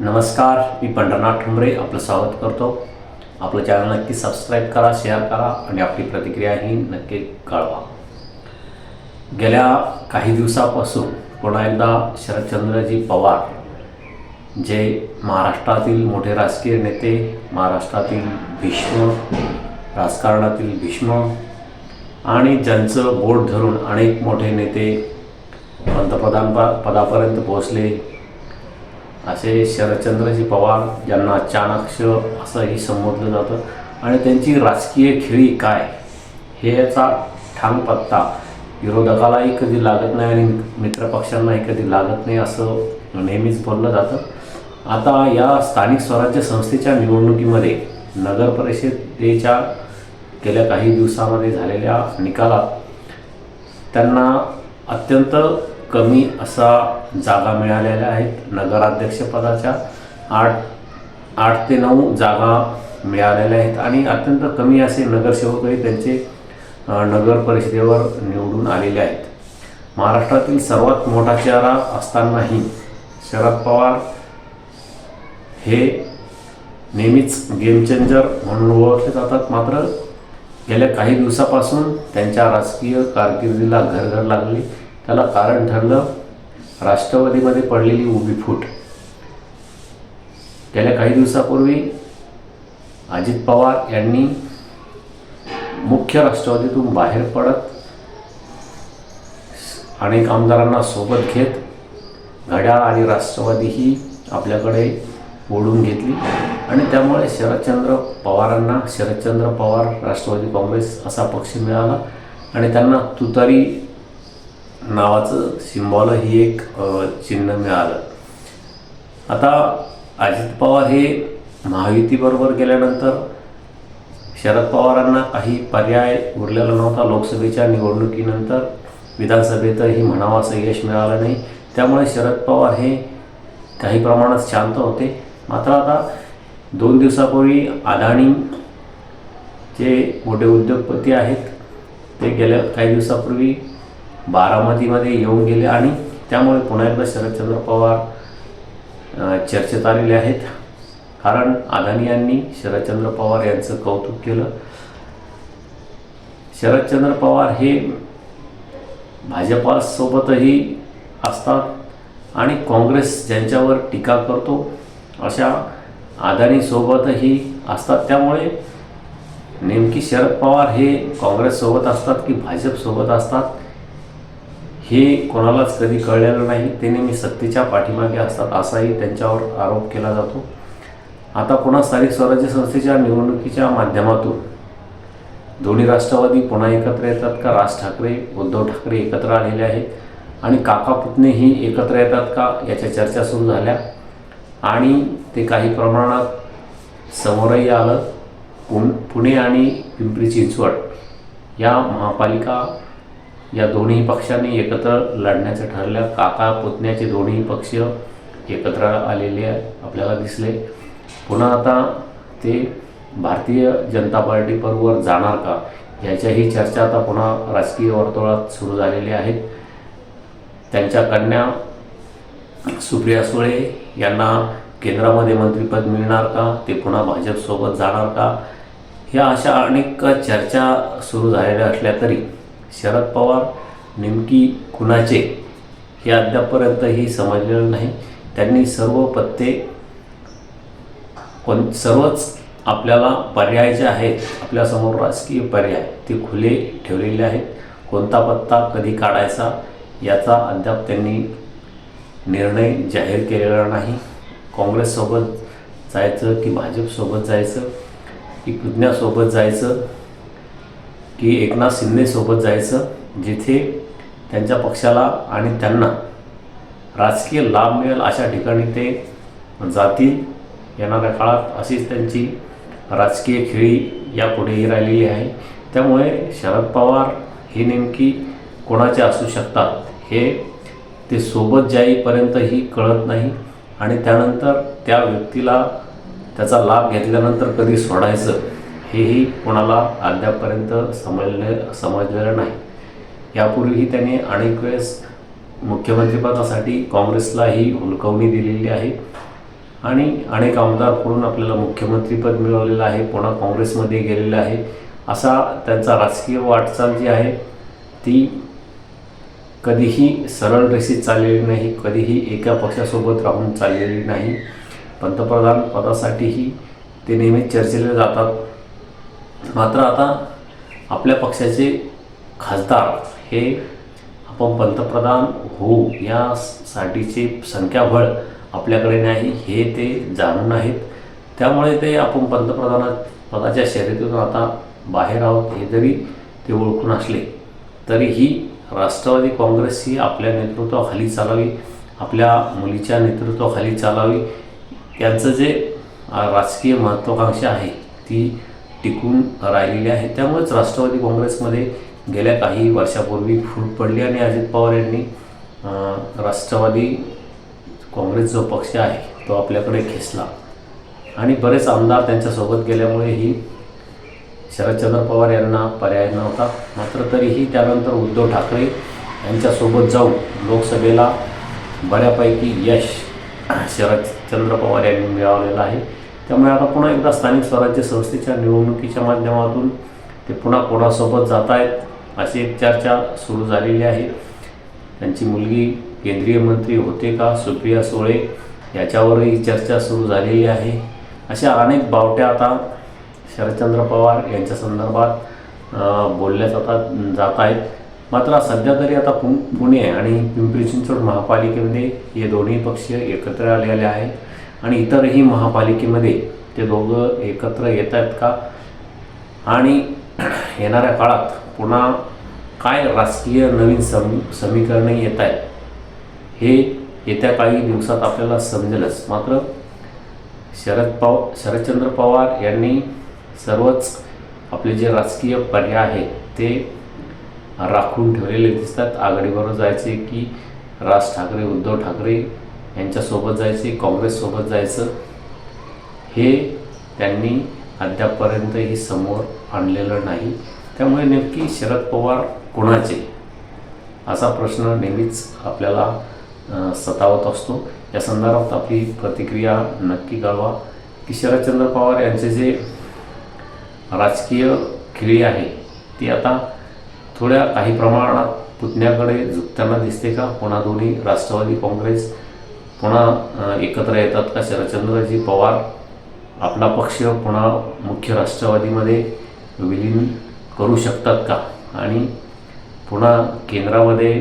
नमस्कार मी पंढरनाथ ठुमरे आपलं स्वागत करतो. आपलं चॅनल नक्की सबस्क्राईब करा शेअर करा आणि आपली प्रतिक्रियाही नक्की कळवा. गेल्या काही दिवसापासून पुन्हा एकदा शरदचंद्रजी पवार जे महाराष्ट्रातील मोठे राजकीय नेते महाराष्ट्रातील भीष्म राजकारणातील भीष्म आणि ज्यांचं बोट धरून अनेक मोठे नेते पंतप्रधान प- पदापर्यंत पोहोचले असे शरदचंद्रजी पवार ज्यांना चाणक्ष असंही संबोधलं जातं. आणि त्यांची राजकीय खेळी काय? हे याचा ठाम पत्ता विरोधकालाही कधी लागत नाही आणि मित्रपक्षांनाही कधी लागत नाही असं नेहमीच बोललं जातं. आता या स्थानिक स्वराज्य संस्थेच्या निवडणुकीमध्ये नगर परिषदेच्या गेल्या काही दिवसामध्ये झालेल्या निकालात त्यांना अत्यंत कमी असा जागा मिळालेल्या आहेत. नगराध्यक्षपदाच्या आठ आठ ते नऊ जागा मिळालेल्या आहेत आणि अत्यंत कमी असे नगरसेवकही त्यांचे नगर परिषदेवर निवडून आलेले आहेत. महाराष्ट्रातील सर्वात मोठा चेहरा असतानाही शरद पवार हे नेहमीच गेम चेंजर म्हणून ओळखले जातात. मात्र गेल्या काही दिवसापासून त्यांच्या राजकीय कारकिर्दीला घरघर लागली. त्याला कारण ठरलं राष्ट्रवादीमध्ये पडलेली उभी फूट. गेल्या काही दिवसापूर्वी अजित पवार यांनी मुख्य राष्ट्रवादीतून बाहेर पडत अनेक आमदारांना सोबत घेत घड्याळ आणि राष्ट्रवादी ही आपल्याकडे ओढून घेतली. आणि त्यामुळे शरदचंद्र पवारांना शरदचंद्र पवार राष्ट्रवादी काँग्रेस असा पक्ष मिळाला. आणि त्यांना तुतारी नावाचं सिम्बॉल ही एक चिन्ह मिळालं. आता अजित पवार हे महायुतीबरोबर गेल्यानंतर शरद पवारांना काही पर्याय उरलेला नव्हता. लोकसभेच्या निवडणुकीनंतर विधानसभेतही म्हणावं असं यश मिळालं नाही. त्यामुळे शरद पवार हे काही प्रमाणात शांत होते. मात्र आता दोन दिवसापूर्वी अदाणी जे मोठे उद्योगपती आहेत. ते गेल्या काही दिवसापूर्वी बारामतीमध्ये येऊन गेले आणि त्यामुळे पुन्हा एकदा शरदचंद्र पवार चर्चेत आलेले आहेत. कारण अदानी यांनी शरदचंद्र पवार यांचं कौतुक केलं. शरदचंद्र पवार हे भाजपासोबतही असतात आणि काँग्रेस ज्यांच्यावर टीका करतो अशा अदानीसोबतही असतात. त्यामुळे नेमकी शरद पवार हे काँग्रेससोबत असतात की भाजपसोबत असतात? हे कोणालाच कधी कळलेलं नाही. ते नेहमी सत्तेच्या पाठीमागे असतात असाही त्यांच्यावर आरोप केला जातो. आता पुन्हा स्थानिक स्वराज्य संस्थेच्या निवडणुकीच्या माध्यमातून दोन्ही राष्ट्रवादी पुन्हा एकत्र येतात का? राज ठाकरे उद्धव ठाकरे एकत्र आलेले आहेत. आणि काका पुतणेही एकत्र येतात का? याच्या चर्चा सुरू झाल्या. आणि ते काही प्रमाणात समोरही आलं. पुण पुणे आणि पिंपरी चिंचवड या महापालिका या दोन्ही पक्षांनी एकत्र लढण्याचं ठरलं. काका पुतण्याचे दोन्ही पक्ष एकत्र आलेले आपल्याला दिसले. पुन्हा आता ते भारतीय जनता पार्टी जाणार का? याच्याही चर्चा आता पुन्हा राजकीय वर्तुळात सुरू झालेल्या आहेत त्यांच्या कन्या सुप्रिया सुळे यांना केंद्रामध्ये मंत्रिपद मिळणार का? ते पुन्हा भाजपसोबत जाणार का? ह्या अशा अनेक चर्चा सुरू झालेल्या असल्या तरी शरद पवार नेमकी कुणाचे हे अद्यापपर्यंतही समजलेलं नाही. त्यांनी सर्व पत्ते कोण सर्वच आपल्याला पर्याय जे आहेत आपल्यासमोर राजकीय पर्याय ते खुले ठेवलेले आहेत. कोणता पत्ता कधी काढायचा याचा अद्याप त्यांनी निर्णय जाहीर केलेला नाही. काँग्रेससोबत जायचं की भाजपसोबत जायचं की कुज्ञासोबत जायचं की एकनाथ शिंदेसोबत जायचं जिथे त्यांच्या पक्षाला आणि त्यांना राजकीय लाभ मिळेल अशा ठिकाणी ते जातील. येणाऱ्या काळात अशीच त्यांची राजकीय खेळी यापुढेही राहिलेली आहे. त्यामुळे शरद पवार हे नेमकी कोणाचे असू शकतात हे ते सोबत जाईपर्यंतही कळत नाही. आणि त्यानंतर त्या व्यक्तीला त्याचा लाभ घेतल्यानंतर कधी सोडायचं हेही कोणाला अद्यापपर्यंत समजले समजलेलं नाही. यापूर्वीही त्यांनी अनेक वेळेस मुख्यमंत्रीपदासाठी काँग्रेसलाही हुलकवणी दिलेली आहे आणि अनेक आमदार करून आपल्याला मुख्यमंत्रीपद मिळवलेलं आहे पुन्हा काँग्रेसमध्ये गेलेलं आहे. असा त्यांचा राजकीय वाटचाल जी आहे ती कधीही सरळ रेषेत चाललेली नाही कधीही एका पक्षासोबत राहून चाललेली नाही. पंतप्रधान पदासाठीही ते नेहमी चर्चेले जातात. मात्र आता आपल्या पक्षाचे खासदार हे आपण पंतप्रधान होऊ यासाठीचे संख्याबळ आपल्याकडे नाही हे ते जाणून आहेत त्यामुळे ते आपण पंतप्रधाना पदाच्या शर्यतीतून आता बाहेर आहोत हे जरी ते ओळखून असले तरीही राष्ट्रवादी काँग्रेस ही आपल्या नेतृत्वाखाली चालावी आपल्या मुलीच्या नेतृत्वाखाली चालावी. त्यांचं जे राजकीय महत्त्वाकांक्षा आहे ती टिकून राहिलेल्या आहे त्यामुळेच राष्ट्रवादी काँग्रेसमध्ये गेल्या काही वर्षापूर्वी फूट पडली आणि अजित पवार यांनी राष्ट्रवादी काँग्रेस जो पक्ष आहे तो आपल्याकडे खेचला. आणि बरेच आमदार त्यांच्यासोबत गेल्यामुळे ही शरदचंद्र पवार यांना पर्याय नव्हता. मात्र तरीही त्यानंतर उद्धव ठाकरे यांच्यासोबत जाऊन लोकसभेला बऱ्यापैकी यश शरदचंद्र पवार यांनी मिळवलेलं आहे. त्यामुळे आता पुन्हा एकदा स्थानिक स्वराज्य संस्थेच्या निवडणुकीच्या माध्यमातून ते पुन्हा कोणासोबत जात आहेत अशी एक चर्चा सुरू झालेली आहे. त्यांची मुलगी केंद्रीय मंत्री होते का सुप्रिया सुळे याच्यावरही चर्चा सुरू झालेली आहे. अशा अनेक बावट्या आता शरदचंद्र पवार यांच्या संदर्भात बोलल्या जातात जात आहेत. मात्र सध्या तरी आता पुणे आणि पिंपरी चिंचवड महापालिकेमध्ये हे दोन्ही पक्ष एकत्र आलेले आहेत. आणि इतरही महापालिकेमध्ये ते दोघं एकत्र येत आहेत का? आणि येणाऱ्या काळात पुन्हा काय राजकीय नवीन सम समीकरणे येत आहेत हे येत्या काही दिवसात आपल्याला समजेलच. मात्र शरद पव शरदचंद्र पवार यांनी सर्वच आपले जे राजकीय पर्याय आहेत ते राखून ठेवलेले दिसतात. आघाडीबरोबर जायचे की राज ठाकरे उद्धव ठाकरे यांच्यासोबत जायचे काँग्रेससोबत जायचं हे त्यांनी अद्यापपर्यंतही समोर आणलेलं नाही. त्यामुळे नेमकी शरद पवार कोणाचे? असा प्रश्न नेहमीच आपल्याला सतावत असतो. या संदर्भात आपली प्रतिक्रिया नक्की कळवा. की शरदचंद्र पवार यांचे जे राजकीय खेळी आहे ती आता थोड्या काही प्रमाणात पुतण्याकडे झुकताना दिसते का? पुन्हा दोन्ही राष्ट्रवादी काँग्रेस पुन्हा एकत्र येतात का? शरदचंद्रजी पवार आपला पक्ष पुन्हा मुख्य राष्ट्रवादीमध्ये विलीन करू शकतात का? आणि पुन्हा केंद्रामध्ये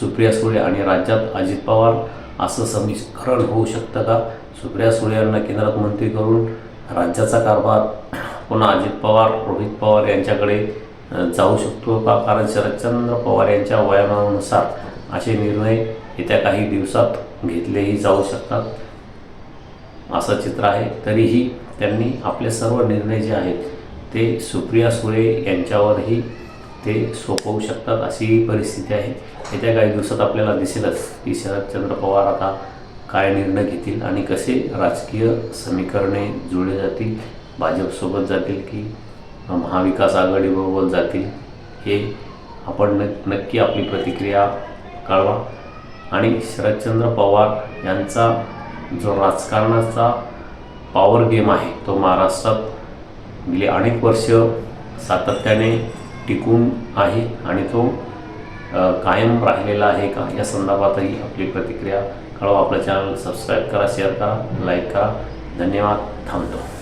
सुप्रिया सुळे आणि राज्यात अजित पवार असं समीकरण होऊ शकतं का? सुप्रिया सुळे यांना केंद्रात मंत्री करून राज्याचा कारभार पुन्हा अजित पवार रोहित पवार यांच्याकडे जाऊ शकतो का? कारण शरदचंद्र पवार यांच्या वयामानानुसार असे निर्णय येत्या काही दिवसात घेतलेही जाऊ शकतात. असं चित्र आहे. तरीही त्यांनी आपले सर्व निर्णय जे आहेत ते सुप्रिया सुळे यांच्यावरही ते सोपवू शकतात अशी परिस्थिती आहे. येत्या काही दिवसात आपल्याला दिसेलच की शरदचंद्र पवार आता काय निर्णय घेतील आणि कसे राजकीय समीकरणे जुळले जातील भाजपसोबत जातील की महाविकास आघाडीबरोबर जातील हे आपण न नक्की आपली प्रतिक्रिया कळवा आणि शरदचंद्र पवार यांचा जो राजकारणाचा पॉवर गेम आहे तो महाराष्ट्रात गेली अनेक वर्ष सातत्याने टिकून आहे आणि तो कायम राहिलेला आहे का? या संदर्भातही आपली प्रतिक्रिया कळवा. आपलं चॅनल सबस्क्राईब करा शेअर करा लाईक करा. धन्यवाद. थांबतो.